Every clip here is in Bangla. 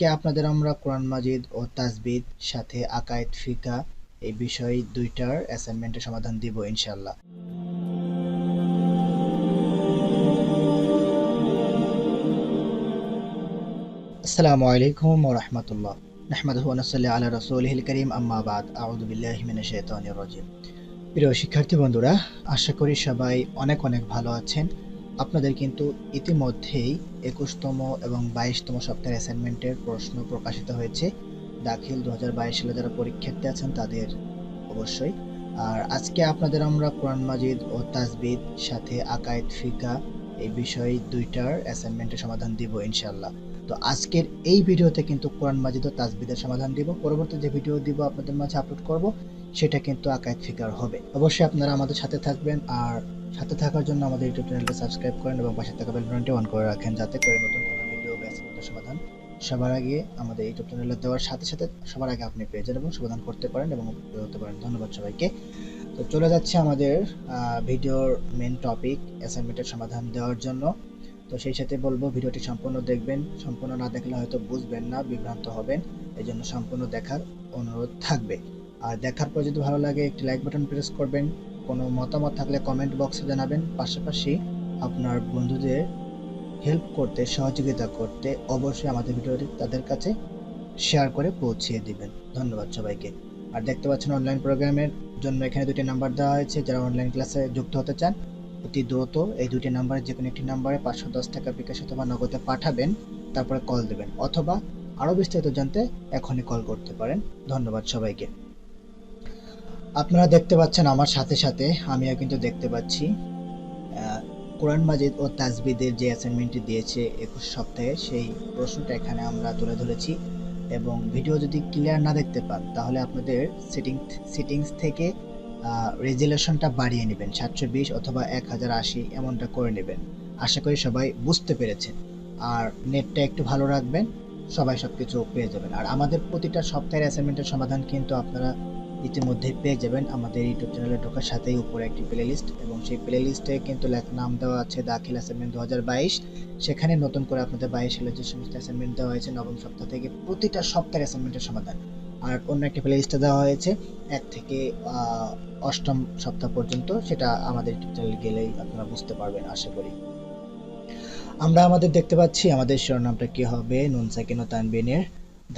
আজকে আপনাদের আমরা কোরআন মাজিদ ও তাজবিদ সাথে আকায়েদ ফিকা এই বিষয় দুইটার অ্যাসাইনমেন্টের সমাধান দিব ইনশাল্লাহ আসসালামু আলাইকুম ওয়া রাহমাতুল্লাহ। নাহমাদুহু ওয়া নুসাল্লি আলা রাসূলিহিল কারীম, আম্মা বাদ। আউযু বিল্লাহি মিনাশ শাইতানির রাজিম। প্রিয় শিক্ষার্থী বন্ধুরা, আশা করি সবাই অনেক অনেক ভালো আছেন। আপনাদের কিন্তু ইতিমধ্যেই একুশতম এবং বাইশতম সপ্তাহের অ্যাসাইনমেন্টের প্রশ্ন প্রকাশিত হয়েছে। দাখিল দু হাজার বাইশ সালে যারা পরীক্ষার্থী আছেন তাদের অবশ্যই। আর আজকে আপনাদের আমরা কোরআন মাজিদ ও তাজবিদ সাথে আকায়েদ ফিকা এই বিষয় দুইটার অ্যাসাইনমেন্টের সমাধান দিব ইনশাল্লাহ তো আজকের এই ভিডিওতে কিন্তু কোরআন মাজিদ ও তাজবিদের সমাধান দিব। পরবর্তী যে ভিডিও দিব আপনাদের মাঝে আপলোড করব, সেটা কিন্তু আকায়েদ ফিকার হবে। অবশ্যই আপনারা আমাদের সাথে থাকবেন আর সাথে থাকার জন্য আমাদের ইউটিউব চ্যানেলটা সাবস্ক্রাইব করেন এবং পাশে থাকা বেল বাটনটি অন করে রাখেন যাতে করে নতুন কোনো ভিডিও বা সমাধান সবার আগে আমাদের ইউটিউব চ্যানেলে দেওয়ার সাথে সাথে সবার আগে আপনি পেয়ে যান এবং সমাধান করতে পারেন এবং উপকৃত হতে পারেন। ধন্যবাদ সবাইকে। তো চলে যাচ্ছে আমাদের ভিডিওর মেন টপিক অ্যাসাইনমেন্টের সমাধান দেওয়ার জন্য। তো সেই সাথে বলব ভিডিওটি সম্পূর্ণ দেখবেন। সম্পূর্ণ না দেখলে হয়তো বুঝবেন না, বিভ্রান্ত হবেন। এই জন্য সম্পূর্ণ দেখার অনুরোধ থাকবে। আর দেখার পর যদি ভালো লাগে, একটি লাইক বাটন প্রেস করবেন। কোনো মতামত থাকলে কমেন্ট বক্সে জানাবেন। পাশাপাশি আপনার বন্ধুদের হেল্প করতে, সহযোগিতা করতে অবশ্যই আমাদের ভিডিওটি তাদের কাছে শেয়ার করে পৌঁছিয়ে দিবেন। ধন্যবাদ সবাইকে। আর দেখতে পাচ্ছেন অনলাইন প্রোগ্রামের জন্য এখানে দুটি নাম্বার দেওয়া হয়েছে। যারা অনলাইন ক্লাসে যুক্ত হতে চান, অতি দ্রুত এই দুটি নাম্বারে যে কোনো একটি নাম্বারে পাঁচশো দশ টাকা বিকাশ অথবা নগদে পাঠাবেন, তারপরে কল দেবেন। অথবা আরও বিস্তারিত জানতে এখনই কল করতে পারেন। ধন্যবাদ সবাইকে। আপনারা দেখতে পাচ্ছেন আমার সাথে সাথে, আমিও কিন্তু দেখতে পাচ্ছি। কোরআন মাজিদ ও তাজবিদের যে অ্যাসাইনমেন্টটি দিয়েছে একুশ সপ্তাহে, সেই প্রশ্নটা এখানে আমরা তুলে ধরেছি। এবং ভিডিও যদি ক্লিয়ার না দেখতে পান, তাহলে আপনাদের সেটিং সেটিংস থেকে রেজুলেশনটা বাড়িয়ে নেবেন। সাতশো বিশ অথবা এক হাজার আশি এমনটা করে নেবেন। আশা করি সবাই বুঝতে পেরেছেন। আর নেটটা একটু ভালো রাখবেন, সবাই সব কিছু পেয়ে যাবেন। আর আমাদের প্রতিটা সপ্তাহের অ্যাসাইনমেন্টের সমাধান কিন্তু আপনারা ইতিমধ্যেই পেয়ে যাবেন আমাদের ইউটিউব চ্যানেলে ঢোকার সাথেই উপরে একটি প্লে লিস্ট এবং সেই প্লে লিস্টে কিন্তু নাম দেওয়া আছে দাখিল অ্যাসাইনমেন্ট দু হাজার বাইশ। সেখানে নতুন করে আপনাদের বাইশ সালে যে সমস্ত অ্যাসাইনমেন্ট দেওয়া হয়েছে, নবম সপ্তাহ থেকে প্রতিটা সপ্তাহের অ্যাসাইনমেন্টের সমাধান। আর অন্য একটি প্লে লিস্টে দেওয়া হয়েছে, এক থেকে অষ্টম সপ্তাহ পর্যন্ত, সেটা আমাদের ইউটিউব চ্যানেল গেলেই আপনারা বুঝতে পারবেন, আশা করি। আমরা আমাদের দেখতে পাচ্ছি, আমাদের শিরোনামটা কি হবে? নুন সাকিন ও তানবিনের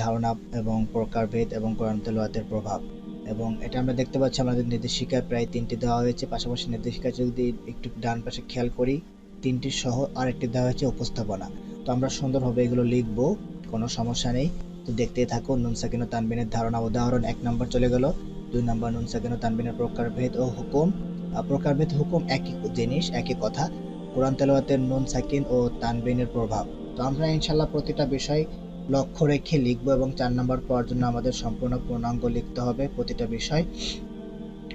ধারণা এবং প্রকারভেদ এবং কোরআন প্রভাব। এবং এটা আমরা দেখতে পাচ্ছি, আমাদের নির্দেশিকায় প্রায় তিনটি দেওয়া হয়েছে। পাশাপাশি নির্দেশিকা যদি একটু ডান পাশে খেয়াল করি, তিনটি সহ আরেকটি দেওয়া হয়েছে উপস্থাপনা। তো আমরা সুন্দরভাবে এগুলো লিখব, কোনো সমস্যা নেই। তো দেখতেই থাকুন নুন সাকিন তানবিনের ধারণা উদাহরণ এক নম্বর চলে গেল। দুই নম্বর নুন সাকিন তানবিনের প্রকারভেদ ও হুকুম? প্রকারভেদ, হুকুম একই জিনিস, একই কথা। কোরআন তেলাওয়াতের নুন, সাকিন ও তানবিনের প্রভাব। তো আমরা ইনশাল্লাহ প্রতিটা বিষয় লক্ষ্য রেখে লিখব এবং চার নম্বর পাওয়ার জন্য আমাদের সম্পূর্ণ পূর্ণাঙ্গ লিখতে হবে প্রতিটা বিষয়।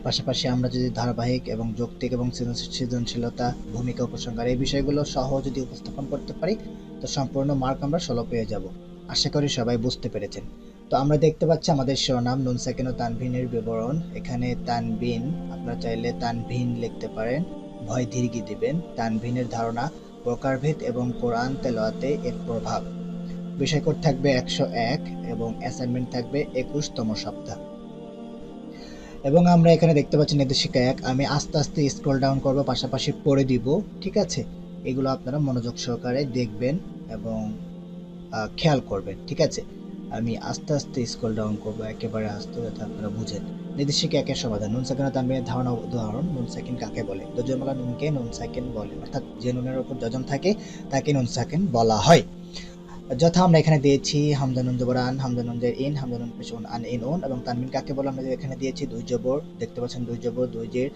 পাশাপাশি আমরা যদি ধারাবাহিক এবং যৌক্তিক এবং সৃজনশীলতা, ভূমিকা উপসংহার এই বিষয়গুলো সহ যদি উপস্থাপন করতে পারি, তো সম্পূর্ণ মার্ক আমরা ষোলো পেয়ে যাব। আশা করি সবাই বুঝতে পেরেছেন। তো আমরা দেখতে পাচ্ছি আমাদের শিরোনাম নুন সাকিন ও তানভিনের বিবরণ। এখানে তানবিন, আপনারা চাইলে তানভিন লিখতে পারেন। ভয় দীর্ঘি দিবেন। তানভিনের ধারণা প্রকারভেদ এবং কোরআন তেলাওয়াতে এর প্রভাব। বিষয়কোড থাকবে একশো এক এবং অ্যাসাইনমেন্ট থাকবে একুশতম সপ্তাহ। এবং আমরা এখানে দেখতে পাচ্ছি নির্দেশিকা এক, আমি আস্তে আস্তে স্ক্রল ডাউন করব, পাশাপাশি পড়ে দিব, ঠিক আছে? এগুলো আপনারা মনোযোগ সহকারে দেখবেন এবং খেয়াল করবেন, ঠিক আছে? আমি আস্তে আস্তে স্ক্রল ডাউন করব, একেবারে আস্তে, যাতে আপনারা বুঝেন। নির্দেশিকা একের সমাধান, নুন সাকিন তানবিনের ধারণা উদাহরণ, নুন সাকিন কাকে বলে? দজমালা নুনকে নুন সাকিন বলে, অর্থাৎ যে নুনের উপর যজন থাকে, তাকে নুন সাকিন বলা হয়। যথা আমরা এখানে দিয়েছি হামদানুন জবর আন হামদানুন ইন, হামদানুন পেশ উন আন ইন উন এবং তানবিন কাকে বলে আমরা এখানে দিয়েছি? দুই জবর, দেখতে পাচ্ছেন দুই জবর, দুই জের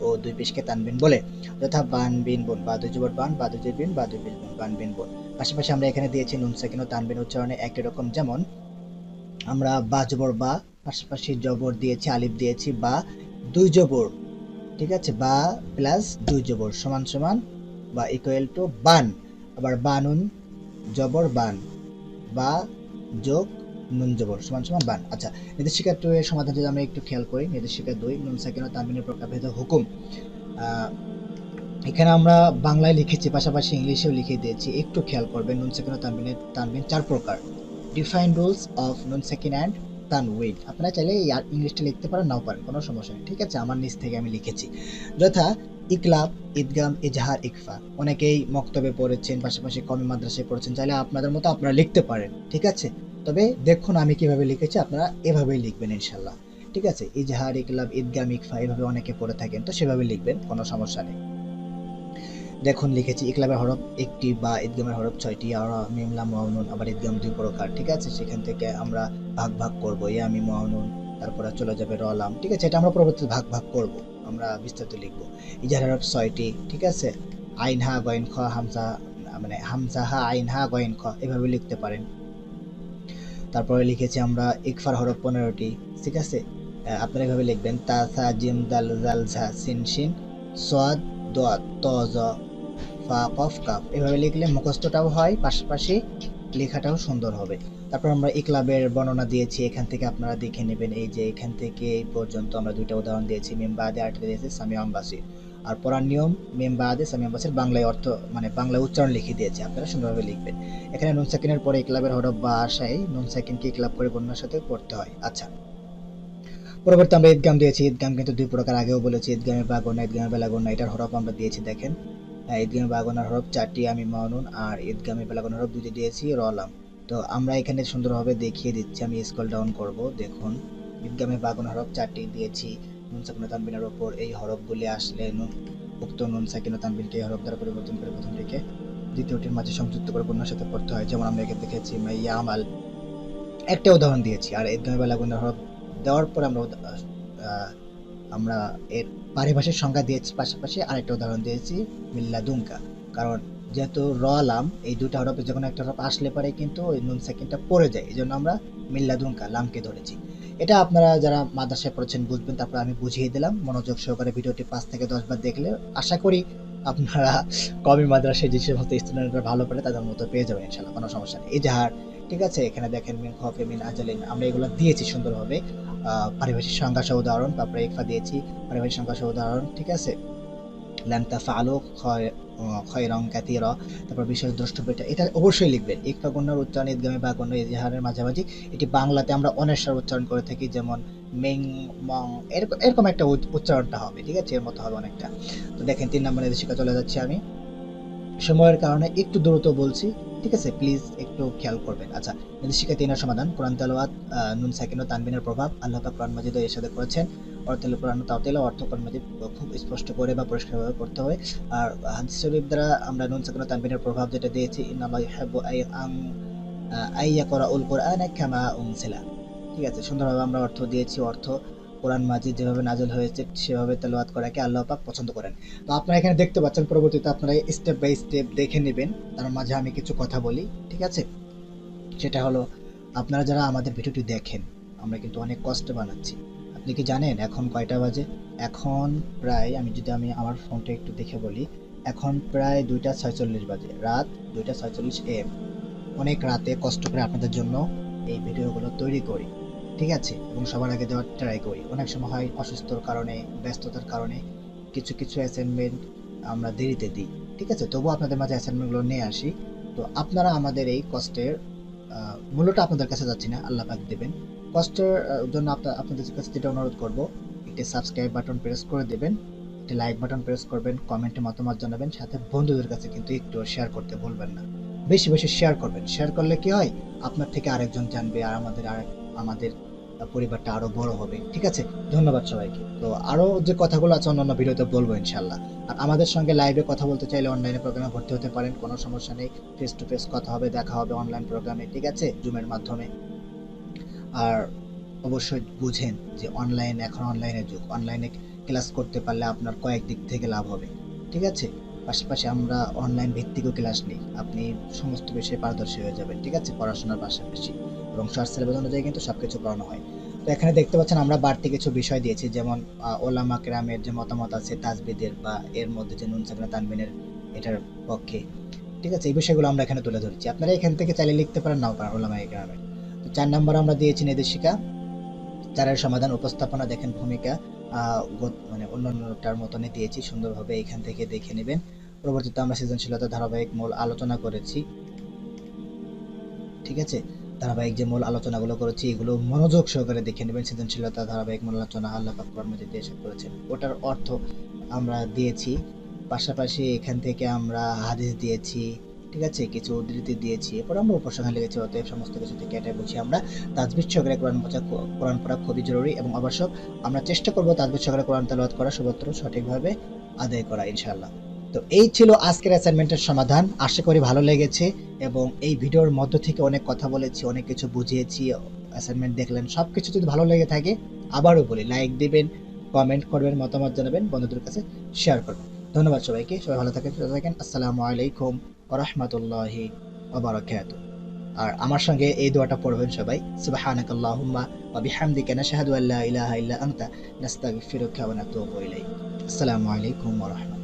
ও দুই পেশকে তানবিন বলে। যথা বান বিন বোন, বা দুই জবর বান, বা দুই জের বিন, বা দুই পেশ বোন, বান বিন বোন। পাশাপাশি আমরা এখানে দিয়েছি নুন, সাকিন ও তানবিন উচ্চারণে একই রকম। যেমন আমরা বা জবর বা, পাশাপাশি জবর দিয়েছি, আলিফ দিয়েছি, বা দুই জবর। ঠিক আছে? বা প্লাস দুই জবর, সমান সমান বা ইকুয়াল টু বান। আবার বানুন জবর বান। বা যোগ নুন জবর, সমান সমান বান। আচ্ছা নির্দেশিকা টু এর সমাধান যদি আমরা একটু খেয়াল করি, নির্দেশিকা দুই, নুন সাকিন ও ও হুকুম। এখানে আমরা বাংলায় লিখেছি, পাশাপাশি ইংলিশেও লিখে দিয়েছি। একটু খেয়াল করবেন, নুন সাকিন ও তানবিনের, তানবিন চার প্রকার। Define rules of noon second and তানউইন আপনারা চাইলে ইংলিশটা লিখতে পারেন, নাও পারেন, কোনো সমস্যা নেই। ঠিক আছে, আমার নিচ থেকে আমি লিখেছি। যথা ইকলাব, ঈদগাম, ইজহার, ইকফা। অনেকেই মক্তবে পড়েছেন, পাশাপাশি কমি মাদ্রাসায় পড়েছেন। চাইলে আপনাদের মতো আপনারা লিখতে পারেন, ঠিক আছে? তবে দেখুন আমি কীভাবে লিখেছি, আপনারা এভাবেই লিখবেন ইনশাল্লাহ ঠিক আছে? ইজহার, ইকলাব, ঈদগাম, ইকফা এভাবে অনেকে পড়ে থাকেন, তো সেভাবে লিখবেন, কোনো সমস্যা নেই। দেখুন, লিখেছি, ইকলাবের হরফ একটি বা ঈদগামের হরফ ছয়টি আর মিমলা মহানুন আবার ঈদগাম দুই প্রকার, ঠিক আছে? সেখান থেকে আমরা ভাগ ভাগ করব ইয়ামি মহানুন তারপরে চলে যাবে রলাম ঠিক আছে? এটা আমরা পরবর্তীতে ভাগ ভাগ করব। আমরা বিস্তারিত লিখব। ইজার হরফ ছয়টি, ঠিক আছে? আইন হা, গয়েন খ, হামজা মানে হামজা হা, আইন হা, গয়েন খ, এভাবে লিখতে পারেন। তারপরে লিখেছি আমরা ইকফার হরফ পনেরোটি, ঠিক আছে? আপনারা এভাবে লিখবেন। তা, সা, জিম, দাল, জাল, ঝা, সিন, শিন সোয়াদ দোয়াত ত, জ, ফা, কফ, কাফ, এভাবে লিখলে মুখস্থটাও হয়, পাশাপাশি লেখাটাও সুন্দর হবে। তারপর আমরা ইকলাবের বর্ণনা দিয়েছি এখান থেকে আপনারা দেখে নেবেন এই যে এখান থেকে এই পর্যন্ত আমরা দুইটা উদাহরণ দিয়েছি মেমবাদে আরেকটা দিয়েছি সামি আম্বাসির আর পড়ার নিয়ম মেমবাদে সামি আম্বাসির বাংলায় অর্থ মানে বাংলা উচ্চারণ লিখে দিয়েছে আপনারা সুন্দরভাবে লিখবেন। এখানে নুন সেকেন্ডের পরে ইকলাবের হরফ বা আশায় নুন সেকেন্ডকে ইকলাব করে বন্যার সাথে পড়তে হয়। আচ্ছা। পরবর্তী আমরা ঈদগাম দিয়েছি ঈদগাম কিন্তু দুই প্রকার আগেও বলেছি ঈদগামের বাগনা ঈদগামের বেলাগনা এটার হরফ আমরা দিয়েছি দেখেন। হ্যাঁ, ঈদগামের বাগনার হরফ চারটি আমি মাউনুন আর ঈদগামের বেলাগনার হরফ দুইটি দিয়েছি রলাম তো আমরা এখানে সুন্দরভাবে দেখিয়ে দিচ্ছি, আমি স্কল ডাউন করব, দেখুন। ঈদগামের বাগনা হরফ চারটি দিয়েছি, নুন সাকিনা তানবিনের ওপর এই হরফগুলি আসলে নুন, উক্ত নুন সাকিনা তানবিনকে হরফ দ্বারা পরিবর্তন করে প্রথমটিকে দ্বিতীয়টির মাঝে সংযুক্ত করে পণ্যের সাথে পড়তে হয়, যেমন আমরা এখানে দেখেছি, মাইয়া আমাল। একটা উদাহরণ দিয়েছি, আর ঈদগামের বেলাগনার হরফ দেওয়ার পর আমরা আমরা এর পারিভাষিক সংজ্ঞা দিয়েছি, পাশাপাশি আরেকটা উদাহরণ দিয়েছি মিল্লা দুঙ্কা কারণ যেহেতু র লাম এই দুটা হরফে যখন একটা হরফ আসলে পরে কিন্তু ওই নুন সেকেন্ডটা পড়ে যায়। এই জন্য আমরা মিল্লা দুঙ্কা লামকে ধরেছি। এটা আপনারা যারা মাদ্রাসায় পড়েছেন বুঝবেন, তারপর আমি বুঝিয়ে দিলাম। মনোযোগ সহকারে ভিডিওটি পাঁচ থেকে দশ বার দেখলে আশা করি আপনারা কমি মাদ্রাসায় যে সমস্ত স্টুডেন্টরা ভালো পড়ে তাদের মতো পেয়ে যাবেন ইনশাল্লাহ কোনো সমস্যা নেই। এজাহার ঠিক আছে? এখানে দেখেন মিন খফে মিন আজালিন, আমরা এগুলো দিয়েছি সুন্দরভাবে। পারিভাষিক সংজ্ঞা সহ উদাহরণ, তারপরে ইকফা দিয়েছি, পারিভাষিক সংজ্ঞা সহ উদাহরণ, ঠিক আছে? ল্যান্তা ফালু খয়রং কাতির তারপর বিশেষ দ্রষ্টব্যটা এটা অবশ্যই লিখবেন। ইকফা গণ্যর উচ্চারণ ঈদগামে বা গণ্য ইজহারের মাঝামাঝি। এটি বাংলাতে আমরা অনেশ্বর উচ্চারণ করে থাকি যেমন মেং মং এরকম এরকম একটা উচ- উচ্চারণটা হবে ঠিক আছে? এর মতো হবে অনেকটা। তো দেখেন তিন নম্বর নির্দেশিকা চলে যাচ্ছে আমি। সময়ের কারণে একটু দ্রুত বলছি ঠিক আছে? প্লিজ একটু খেয়াল করবেন। আচ্ছা নির্দেশিকা তিনের সমাধান। কোরআন তেলাওয়াত আহ, নুন সাকিন ও তানবিনের প্রভাব। আল্লাহ পাক কোরআন মাজিদ এর সাথে করেছেন। অর্থেল কোরআন তাওতেলা অর্থ কোরআন মাজিদ খুব স্পষ্ট করে বা পরিষ্কারভাবে করতে হয় আর হাদিস শরীফ দ্বারা আমরা নুন সাকিন তানবিনের প্রভাব যেটা দিয়েছি আই আং, আই ইয়াকরাউল কোরআন কামা উনসিলা ঠিক আছে, সুন্দরভাবে আমরা অর্থ দিয়েছি, অর্থ কোরআন মাজিদ যেভাবে নাজল হয়েছে, সেভাবে তেলাওয়াত করাকে আল্লাহ পাক পছন্দ করেন। তো আপনারা এখানে দেখতে পাচ্ছেন, পরবর্তীতে আপনারা স্টেপ বাই স্টেপ দেখে নেবেন, তার মাঝে আমি কিছু কথা বলি, ঠিক আছে? সেটা হলো, আপনারা যারা আমাদের ভিডিওটি দেখেন, আমরা কিন্তু অনেক কষ্ট বানাচ্ছি। আপনি কি জানেন এখন কয়টা বাজে? এখন প্রায়, আমি যদি আমি আমার ফোনটা একটু দেখে বলি, এখন প্রায় দুইটা ছয়চল্লিশ বাজে, রাত দুইটা ছয়চল্লিশ এম অনেক রাতে কষ্ট করে আপনাদের জন্য এই ভিডিওগুলো তৈরি করি, ঠিক আছে? এবং সবার আগে দেওয়ার ট্রাই করি। অনেক সময় হয় অসুস্থর কারণে, ব্যস্ততার কারণে কিছু কিছু অ্যাসাইনমেন্ট আমরা দেরিতে দিই, ঠিক আছে? তবুও আপনাদের মাঝে অ্যাসাইনমেন্টগুলো নিয়ে আসি। তো আপনারা আমাদের এই কষ্টের মূল্যটা আপনাদের কাছে যাচ্ছি না, আল্লাহ পাক দেবেন। আহ, জন্য আপনাদের কাছে যেটা অনুরোধ করব একটি সাবস্ক্রাইব বাটন প্রেস করে দেবেন একটি লাইক বাটন প্রেস করবেন কমেন্টে মতামত জানাবেন সাথে বন্ধুদের কাছে কিন্তু একটু শেয়ার করতে ভুলবেন না। বেশি বেশি শেয়ার করবেন। শেয়ার করলে কি হয়? আপনার থেকে আরেকজন জানবে আর আমাদের আর আমাদের পরিবারটা আরও বড় হবে। ঠিক আছে? ধন্যবাদ সবাইকে। তো আরও যে কথাগুলো আছে অন্যান্য ভিডিওতে বলব ইনশাল্লাহ আর আমাদের সঙ্গে লাইভে কথা বলতে চাইলে অনলাইনে প্রোগ্রামে ভর্তি হতে পারেন কোনো সমস্যা নেই। ফেস টু ফেস কথা হবে দেখা হবে অনলাইন প্রোগ্রামে ঠিক আছে? জুমের মাধ্যমে। আর অবশ্যই বুঝেন যে অনলাইন এখন অনলাইনের যুগ। অনলাইনে ক্লাস করতে পারলে আপনার কয়েক দিক থেকে লাভ হবে। ঠিক আছে? পাশাপাশি আমরা অনলাইন ভিত্তিকও ক্লাস নিই। আপনি সমস্ত বিষয়ে পারদর্শী হয়ে যাবেন। ঠিক আছে? পড়াশোনার পাশাপাশি। এবং শর্ট সিলেবাস অনুযায়ী কিন্তু সব কিছু পড়ানো হয়। তো এখানে দেখতে পাচ্ছেন আমরা বাড়তি কিছু বিষয় দিয়েছি। যেমন ওলামা কেরামের যে মতামত আছে তাজবিদের বা এর মধ্যে যে নুন সাকনা তানবিনের এটার পক্ষে। ঠিক আছে? এই বিষয়গুলো আমরা এখানে তুলে ধরেছি। আপনারা এখান থেকে চাইলে লিখতে পারেন, নাও পারেন ওলামা কেরামের। চার নম্বর আমরা দিয়েছি নির্দেশিকা। চারের সমাধান উপস্থাপনা দেখেন ভূমিকা মানে অন্যান্যটার মতনই দিয়েছি, সুন্দরভাবে এখান থেকে দেখে নেবেন। পরবর্তীতে আমরা সৃজনশীলতা ধারাবাহিক মূল আলোচনা করেছি। ঠিক আছে? ধারাবাহিক যে মূল আলোচনাগুলো করেছি, এগুলো মনোযোগ সহকারে দেখে নেবেন। সৃজনশীলতা ধারাবাহিক মূল আলোচনা আল্লাহ দিয়ে শেষ করেছেন। ওটার অর্থ আমরা দিয়েছি। পাশাপাশি এখান থেকে আমরা হাদিস দিয়েছি। ঠিক আছে, কিছু উদ্ধৃতি দিয়েছি, এরপর আমরা উপসংহার লিখেছি, অতএব সমস্ত কিছু থেকে এটাই বুঝি আমরা। তাজবির সহকারে কোরআন পড়া কোরআন পড়া খুবই জরুরি এবং অবশ্য আমরা চেষ্টা করব তাজবির সহকারে কোরআন তেলাওয়াত করা সর্বত্র সঠিকভাবে আদায় করা, ইনশাআল্লাহ। তো এই ছিল আজকের অ্যাসাইনমেন্টের সমাধান। আশা করি ভালো লেগেছে এবং এই ভিডিওর মধ্য থেকে অনেক কথা বলেছি, অনেক কিছু বুঝিয়েছি অ্যাসাইনমেন্ট দেখলেন সব কিছু যদি ভালো লেগে থাকে, আবারও বলি লাইক দিবেন কমেন্ট করবেন, মতামত জানাবেন, বন্ধুদের কাছে শেয়ার করবেন। ধন্যবাদ সবাইকে, সবাই ভালো থাকেন, সুস্থ থাকেন, আসসালামু আলাইকুম। ওরহমতুল্লাহি ওবারাকাত আর আমার সঙ্গে এই দোয়াটা পড়বেন সবাই, সুবহানাকাল্লাহুম্মা ওয়া বিহামদিকা নাশহাদু আল্লা ইলাহা ইল্লা আনতা, নাস্তাগফিরুকা ওয়া নাতুবু ইলাইক। আসসালামু আলাইকুম ওয়া রাহমাতুল্লাহ।